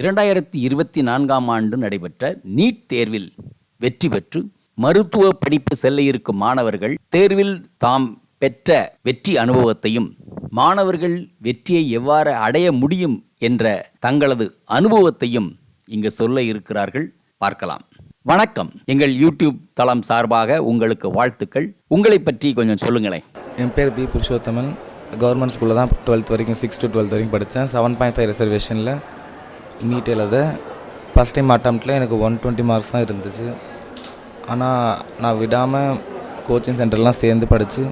இரண்டாயிரத்தி இருபத்தி நான்காம் ஆண்டு நடைபெற்ற நீட் தேர்வில் வெற்றி பெற்று மருத்துவ படிப்பு செல்ல இருக்கும் மாணவர்கள் தேர்வில் தாம் பெற்ற வெற்றி அனுபவத்தையும் மாணவர்கள் வெற்றியை எவ்வாறு அடைய முடியும் என்ற தங்களது அனுபவத்தையும் இங்கு சொல்ல இருக்கிறார்கள். பார்க்கலாம். வணக்கம். எங்கள் யூடியூப் தளம் சார்பாக உங்களுக்கு வாழ்த்துக்கள். உங்களை பற்றி கொஞ்சம் சொல்லுங்களேன். என் பேர் பி. புருஷோத்தமன். கவர்மெண்ட் ஸ்கூலில் தான் டுவெல்த் வரைக்கும் சிக்ஸ் டு டுவெல்த் வரைக்கும் படித்தேன். செவன் பாயிண்ட் ஃபைவ் ரிசர்வேஷனில் நீட் எழுத ஃபஸ்ட் டைம் அட்டம்ப்டில் எனக்கு ஒன் டுவெண்ட்டி மார்க்ஸ் தான் இருந்துச்சு. ஆனால் நான் விடாமல் கோச்சிங் சென்டர்லாம் சேர்ந்து படித்து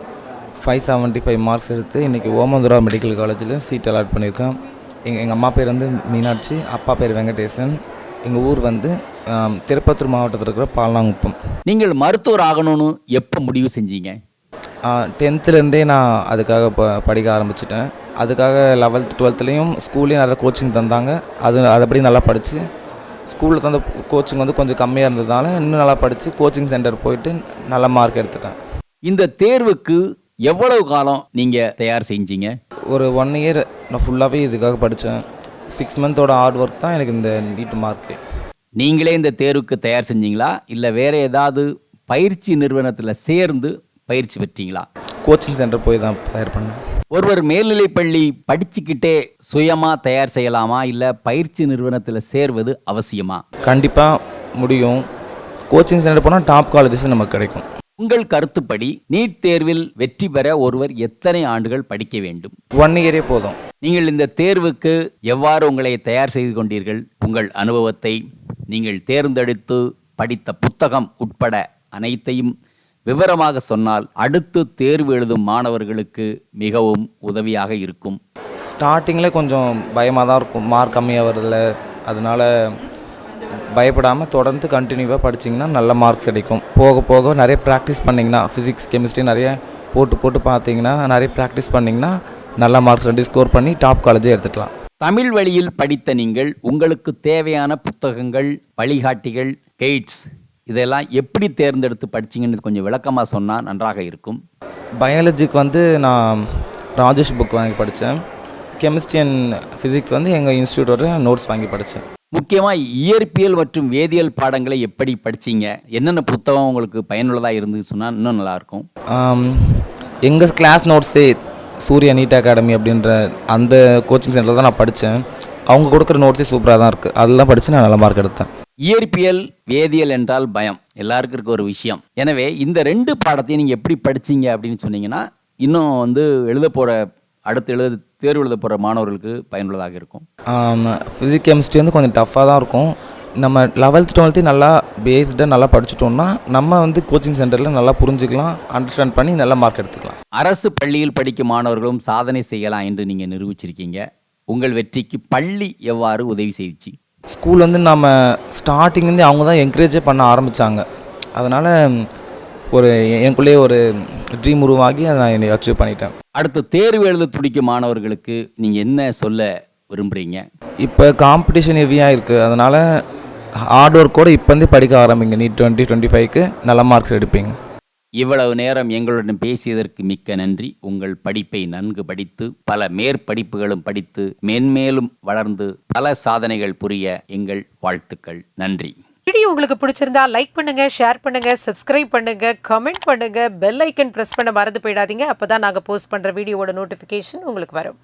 ஃபைவ் செவன்ட்டி ஃபைவ் மார்க்ஸ் எடுத்து இன்றைக்கி ஓமந்துரா மெடிக்கல் காலேஜில் சீட் அலாட் பண்ணியிருக்கேன். எங்கள் எங்கள் அம்மா பேர் வந்து மீனாட்சி அப்பா பேர் வெங்கடேசன். எங்கள் ஊர் வந்து திருப்பத்தூர் மாவட்டத்தில் இருக்கிற பால்நாங்குப்பம். நீங்கள் மருத்துவர் ஆகணும்னு எப்போ முடிவு செஞ்சீங்க? டென்த்துலேருந்தே நான் அதுக்காக ப படிக்க ஆரம்பிச்சிட்டேன். அதுக்காக லெவல்த் டுவெல்த்துலேயும் ஸ்கூல்லேயும் நிறைய கோச்சிங் தந்தாங்க. அது அதுபடி நல்லா படித்து ஸ்கூலில் தந்த கோச்சிங் வந்து கொஞ்சம் கம்மியாக இருந்ததால இன்னும் நல்லா படித்து கோச்சிங் சென்டர் போயிட்டு நல்ல மார்க் எடுத்துட்டேன். இந்த தேர்வுக்கு எவ்வளவு காலம் நீங்க தயார் செஞ்சீங்க? ஒரு ஒன் இயர் நான் ஃபுல்லாகவே இதுக்காக படித்தேன் சிக்ஸ் மந்தோட ஹார்ட் ஒர்க் தான் எனக்கு இந்த நீட் மார்க்கு நீங்களே இந்த தேர்வுக்கு தயார் செஞ்சீங்களா? இல்லை வேற ஏதாவது பயிற்சி நிறுவனத்தில் சேர்ந்து பயிற்சி பெற்றீங்களா? கோச்சிங் சென்டர் போய் தான் தயார் பண்ணேன். ஒருவர் மேல்நிலைப்பள்ளி படிச்சுக்கிட்டே சுயமா தயார் செய்யலாமா? இல்லை பயிற்சி நிறுவனத்தில் சேர்வது அவசியமா? கண்டிப்பாக முடியும். கோச்சிங் சென்டர் போனால் டாப் காலேஜஸ் நமக்கு கிடைக்கும். உங்கள் கருத்துப்படி நீட் தேர்வில் வெற்றி பெற ஒருவர் எத்தனை ஆண்டுகள் படிக்க வேண்டும்? ஒன் இயரே போதும். நீங்கள் இந்த தேர்வுக்கு எவ்வாறு உங்களை தயார் செய்து கொண்டீர்கள்? உங்கள் அனுபவத்தை நீங்கள் தேர்ந்தெடுத்து படித்த புத்தகம் உட்பட அனைத்தையும் விவரமாக சொன்னால் அடுத்து தேர்வு எழுதும் மாணவர்களுக்கு மிகவும் உதவியாக இருக்கும். ஸ்டார்டிங்கில் கொஞ்சம் பயமாக தான் இருக்கும். மார்க் கம்மியாக வரதில்ல அதனால பயப்படாமல் தொடர்ந்து கண்டினியூவாக படிச்சிங்கன்னா நல்ல மார்க்ஸ் கிடைக்கும். போக போக நிறைய ப்ராக்டிஸ் பண்ணிங்கன்னா ஃபிசிக்ஸ் கெமிஸ்ட்ரி நிறைய போட்டு போட்டு பார்த்தீங்கன்னா நிறைய ப்ராக்டிஸ் பண்ணிங்கன்னா நல்ல மார்க்ஸ் ரெண்டு ஸ்கோர் பண்ணி டாப் காலேஜே எடுத்துக்கலாம். தமிழ் வழியில் படித்த நீங்கள் உங்களுக்கு தேவையான புத்தகங்கள் வழிகாட்டிகள் கைட்ஸ் இதெல்லாம் எப்படி தேர்ந்தெடுத்து படிச்சீங்கன்னு கொஞ்சம் விளக்கமாக சொன்னால் நன்றாக இருக்கும். பயாலஜிக்கு வந்து நான் ராஜேஷ் புக் வாங்கி படித்தேன் கெமிஸ்ட்ரி அண்ட் ஃபிசிக்ஸ் வந்து எங்கள் இன்ஸ்டியூட்டோட நோட்ஸ் வாங்கி படித்தேன் முக்கியமாக இயற்பியல் மற்றும் வேதியியல் பாடங்களை எப்படி படிச்சீங்க? என்னென்ன புத்தகம் உங்களுக்கு பயனுள்ளதாக இருந்து சொன்னால் இன்னும் நல்லாயிருக்கும். எங்கள் கிளாஸ் நோட்ஸே சூர்யா நீட் அகாடமி அப்படின்ற அந்த கோச்சிங் சென்டரில் தான் நான் படித்தேன் அவங்க கொடுக்குற நோட்ஸே சூப்பராக தான் இருக்குது அதெல்லாம் படித்து நான் நல்ல மார்க் எடுத்தேன். இயற்பியல் வேதியியல் என்றால் பயம். எல்லாருக்கும் இருக்க ஒரு விஷயம். எனவே இந்த ரெண்டு பாடத்தையும் நீங்கள் எப்படி படிச்சீங்க அப்படின்னு சொன்னீங்கன்னா இன்னும் வந்து எழுத போகிற அடுத்து எழுத தேர்வு எழுத போகிற மாணவர்களுக்கு பயனுள்ளதாக இருக்கும். ஃபிசிக்ஸ் கெமிஸ்ட்ரி வந்து கொஞ்சம் டஃப்பாக தான் இருக்கும். நம்ம லெவல்த் டுவெல்த்து நல்லா பேஸ்டாக நல்லா படிச்சுட்டோம்னா நம்ம வந்து கோச்சிங் சென்டரில் நல்லா புரிஞ்சுக்கலாம் அண்டர்ஸ்டாண்ட் பண்ணி நல்ல மார்க் எடுத்துக்கலாம். அரசு பள்ளியில் படிக்கும் மாணவர்களும் சாதனை செய்யலாம் என்று நீங்கள் நிரூபிச்சிருக்கீங்க. உங்கள் வெற்றிக்கு பள்ளி எவ்வாறு உதவி செய்துச்சு? ஸ்கூல் வந்து நம்ம ஸ்டார்டிங்லேருந்து அவங்க தான் என்கரேஜே பண்ண ஆரம்பித்தாங்க அதனால் ஒரு எனக்குள்ளேயே ஒரு ட்ரீம் உருவாகி அதை நான் என்னை அச்சீவ் பண்ணிட்டேன். அடுத்து தேர்வு எழுத துடிக்கும் மாணவர்களுக்கு நீங்கள் என்ன சொல்ல விரும்புகிறீங்க இப்போ காம்படிஷன் ஹெவியாக இருக்குது அதனால் ஹார்ட் ஒர்க்கோடு இப்போந்தே படிக்க ஆரம்பிங்க. நீட் டுவெண்ட்டி டுவெண்ட்டி ஃபைவ்க்கு நல்ல மார்க்ஸ் எடுப்பீங்க. இவ்வளவு நேரம் எங்களுடன் பேசியதற்கு மிக்க நன்றி. உங்கள் படிப்பை நன்கு படித்து பல மேற்படிப்புகளும் படித்து மென்மேலும் வளர்ந்து பல சாதனைகள் புரிய எங்கள் வாழ்த்துக்கள். நன்றி. வீடியோ உங்களுக்கு பிடிச்சிருந்தா லைக் பண்ணுங்க ஷேர் பண்ணுங்க சப்ஸ்கிரைப் பண்ணுங்க கமெண்ட் பண்ணுங்க பெல் ஐக்கன் பிரஸ் பண்ண மறந்து போயிடாதீங்க. அப்பதான் நாங்க போஸ்ட் பண்ற வீடியோவோட நோட்டிபிகேஷன் உங்களுக்கு வரும்.